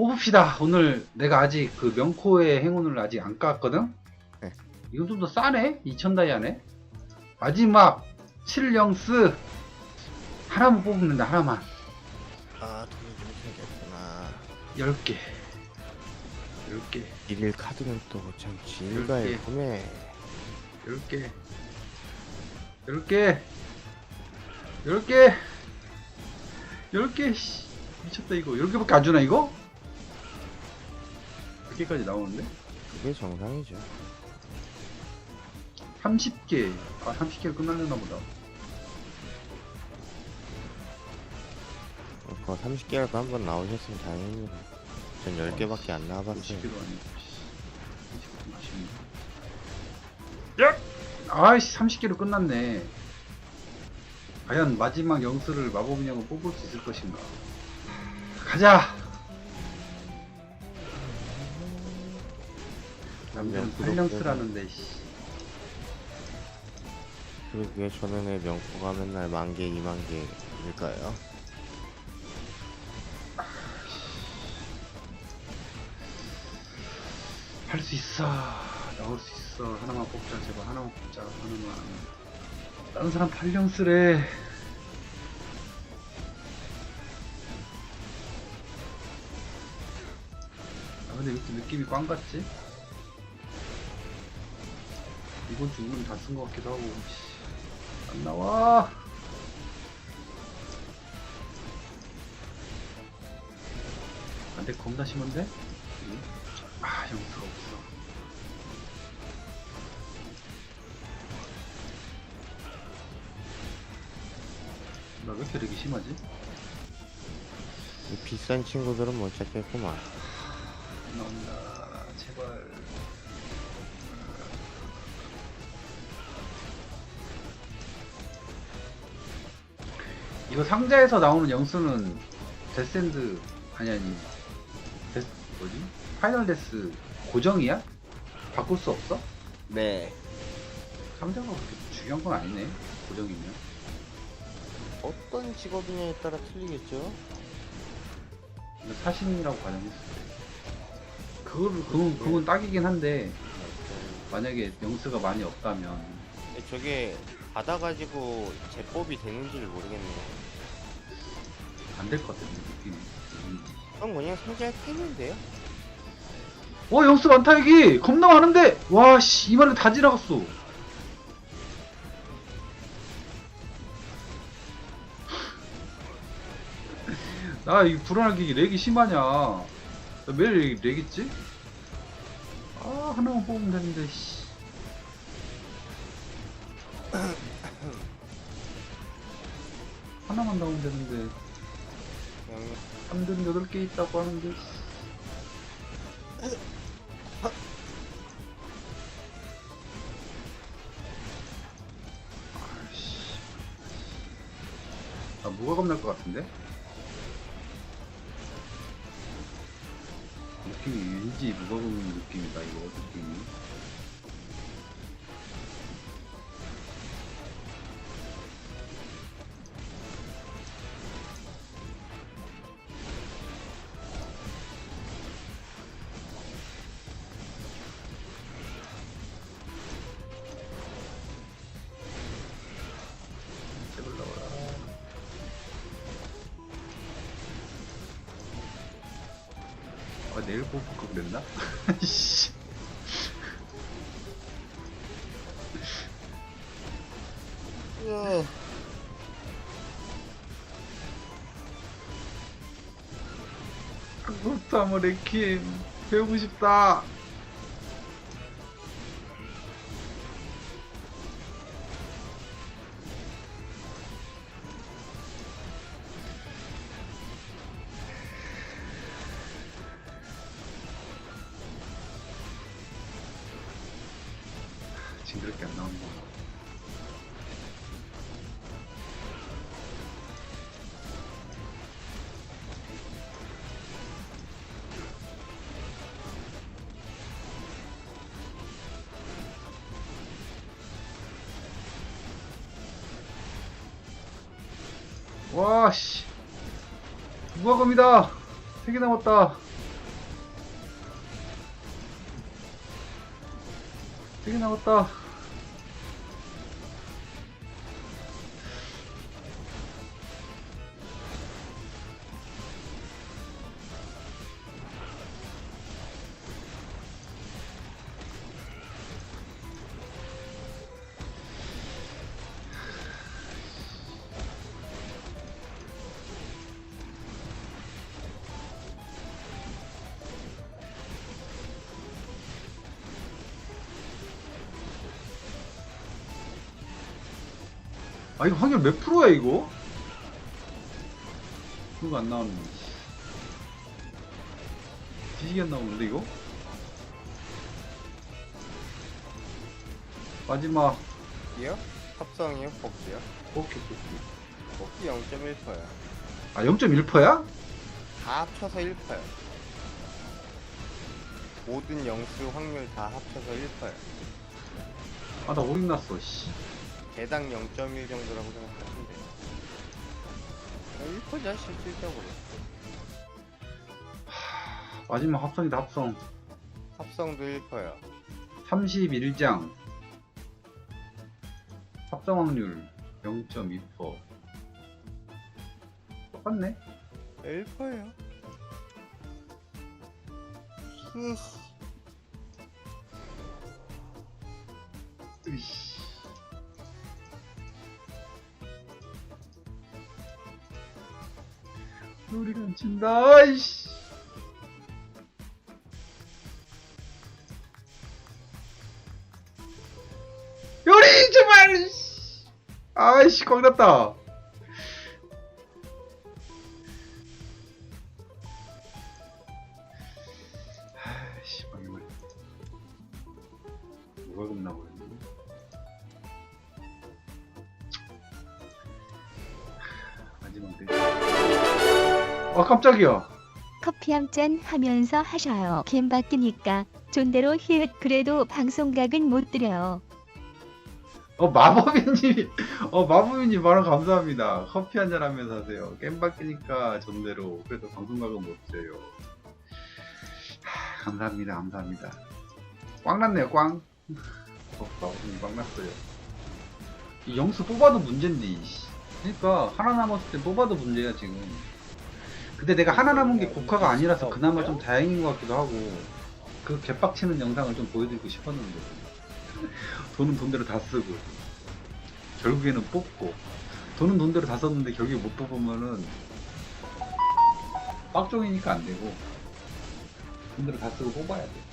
뽑읍시다. 오늘 내가 아직 그 명코의 행운을 아직 안 깠거든? 네. 이건 좀 더 싸네? 2000 다이아네? 마지막 7영스 하나만 된다, 하나만. 아 돈이 좀 생겼구나 10개. 10개. 일일 카드는 또참 진가의 이렇게. 구매 10개. 10개. 10개. 10개. 씨. 미쳤다, 이거. 10개밖에 안 주나, 이거? 100개까지 나오는데? 그게 정상이죠 30개. 아, 30개 끝날려나 보다. 그거 30개라도 한 번 나오셨으면 다행입니다 전 10개밖에 안 나와봤어요 50개도 아니고. 씨. 30개 아쉽네. 야! 아이씨, 30개로 끝났네. 과연 마지막 영수를 마법 인형을 뽑을 수 있을 것인가? 가자! 남자는 그냥 8영수라는데, 씨. 그리고 그게 저년에 명코가 맨날 만개, 이만개일까요? 할 수 있어. 나올 수 있어. 하나만 뽑자. 제발 하나만 뽑자. 하나만. 다른 사람 8영수래. 아, 근데 왜 이렇게 느낌이 꽝 같지? 이번 주 은근 다쓴 것 같기도 하고. 씨. 안 나와. 안돼 겁나 심한데? 응? 아 영수가 없어. 나 왜 이렇게 렉이 심하지? 이 비싼 친구들은 못 찾겠구만 안 나온다. 제발. 이거 상자에서 나오는 영수는 데스샌드 아니 아니 데스 뭐지? 파이널 데스 고정이야? 바꿀 수 없어? 네 상자가 그렇게 중요한 건 아니네. 고정이면. 어떤 직업이냐에 따라 틀리겠죠? 이거 사신이라고 가정했을 때. 그거를 그건 그건 딱이긴 한데 만약에 영수가 많이 없다면 근데 저게 받아가지고 제법이 되는지를 모르겠네요 안 될 것 같아 느낌이. 왠지. 그럼 그냥 상자에 패는데요? 어 영수 많다 여기 겁나 많은데 와씨 이만에 다 지나갔어 나 이 불안하게 렉이 심하냐 나 매일 렉, 렉 있지? 아 하나만 뽑으면 되는데 씨. 하나만 나오면 되는데 그냥 3등 8개 있다고 하는데. 아, 무과금 날것 같은데? 느낌이 왠지 무과금 느낌이다, 이거, 느낌이. 내일 거 그랬나? 씨. 야. 고타모 레퀴엠 배우고 싶다. 징그럽게 안 나오는 거. 와, 씨. 무과금이다. 세개 남았다. 되게 나왔다. 아 이거 확률 몇 프로야 이거? 그거 안 나오는 뒤지게 안 나오는데 이거? 마지막 이요? 합성이요? 복귀요? 오케이 오케이 복귀 0.1%야. 아 0.1%야? 다 합쳐서 1%야. 모든 영수 확률 다 합쳐서 1%야. 아 나 오링 났어 씨 개당 0.1 정도라고 생각하시면 돼요. 1%죠, 실질적으로. 마지막 합성이다 합성 합성도 1%야. 31장 합성 확률 0.2% 똑같네 1%예요. 으이씨. 우리가 안 친다 아이씨. 요리 제발 씨. 아이씨 광났다. 아이씨 방금 뭐가 겁나 버렸네 아 깜짝이야. 커피 한 잔 하면서 하셔요. 갬 바뀌니까 존대로 히읗 그래도 방송각은 못 드려요. 어 마법이님, 어 마법이님 말은 감사합니다. 커피 한 잔 하면서 하세요. 게임 바뀌니까 전대로 그래도 방송각은 못 드려요. 하, 감사합니다, 감사합니다. 꽝 났네요, 꽝. 어, 마법이님 꽝 났어요. 이 영수 뽑아도 문제인데, 이 씨. 그러니까 하나 남았을 때 뽑아도 문제야 지금. 근데 내가 하나 남은 게 고카가 아니라서 그나마 좀 다행인 것 같기도 하고 그 개빡치는 영상을 좀 보여드리고 싶었는데 돈은 돈대로 다 쓰고 결국에는 뽑고 돈은 돈대로 다 썼는데 결국에 못 뽑으면은 빡종이니까 안 되고 돈대로 다 쓰고 뽑아야 돼.